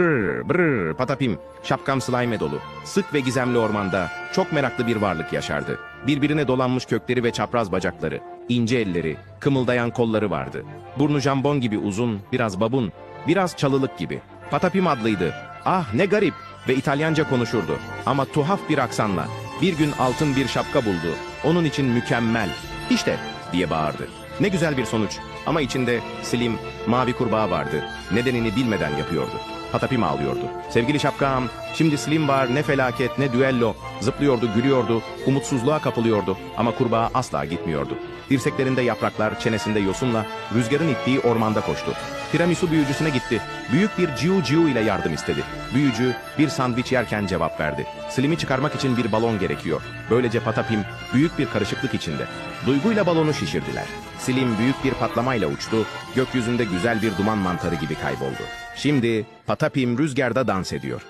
Brr brr patapim. Şapkam slime dolu. Sık ve gizemli ormanda çok meraklı bir varlık yaşardı. Birbirine dolanmış kökleri ve çapraz bacakları, ince elleri, kımıldayan kolları vardı. Burnu jambon gibi uzun, biraz babun, biraz çalılık gibi. Patapim adlıydı. Ah ne garip ve İtalyanca konuşurdu. Ama tuhaf bir aksanla. Bir gün altın bir şapka buldu. Onun için mükemmel. İşte diye bağırdı. Ne güzel bir sonuç. Ama içinde slim, mavi kurbağa vardı. Nedenini bilmeden yapıyordu. Patapim ağlıyordu. Sevgili şapkam, şimdi slim var ne felaket ne düello. Zıplıyordu, gülüyordu, umutsuzluğa kapılıyordu. Ama kurbağa asla gitmiyordu. Dirseklerinde yapraklar, çenesinde yosunla rüzgarın ittiği ormanda koştu. Tiramisu büyücüsüne gitti. Büyük bir ciu ciu ile yardım istedi. Büyücü bir sandviç yerken cevap verdi. Slim'i çıkarmak için bir balon gerekiyor. Böylece Patapim büyük bir karışıklık içinde. Duyguyla balonu şişirdiler. Slim büyük bir patlamayla uçtu. Gökyüzünde güzel bir duman mantarı gibi kayboldu. Şimdi Patapim rüzgarda dans ediyor.